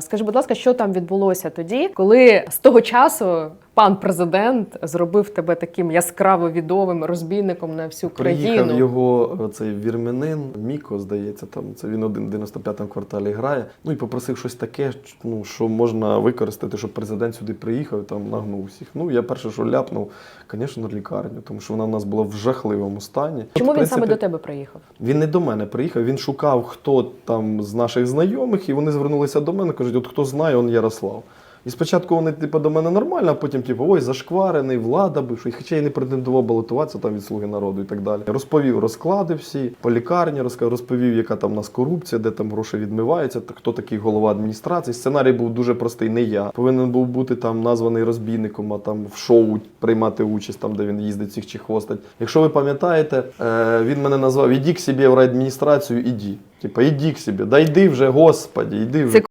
Скажи, будь ласка, що там відбулося тоді, коли з того часу пан президент зробив тебе таким яскраво відомим розбійником на всю країну? Приїхав його е, цей вірменин, Міко, здається, там це він один в 95-му кварталі грає. Ну і попросив щось таке, ну що можна використати, щоб президент сюди приїхав і там нагнув всіх. Ну я перше, що ляпнув, звісно, лікарню, тому що вона в нас була в жахливому стані. Чому От, він саме до тебе приїхав? Він не до мене приїхав, він шукав, хто там з наших знайомих, і вони звернулися до мене, кажуть, от хто знає, он Ярослав. І спочатку вони, типу, до мене нормально, а потім, типу, ой, зашкварений, влада бивший, хоча я не претендував балотуватися там від слуги народу і так далі. Розповів розклади всі, по лікарні розповів, яка там у нас корупція, де там гроші відмиваються, хто такий голова адміністрації. Сценарій був дуже простий, не я. Повинен був бути там названий розбійником, а там в шоу приймати участь, там, де він їздить всіх чехвостать. Якщо ви пам'ятаєте, е, він мене назвав Іди к собі в райадміністрацію, іди. Типа, іди к собі, да йди вже, господі, йди вже.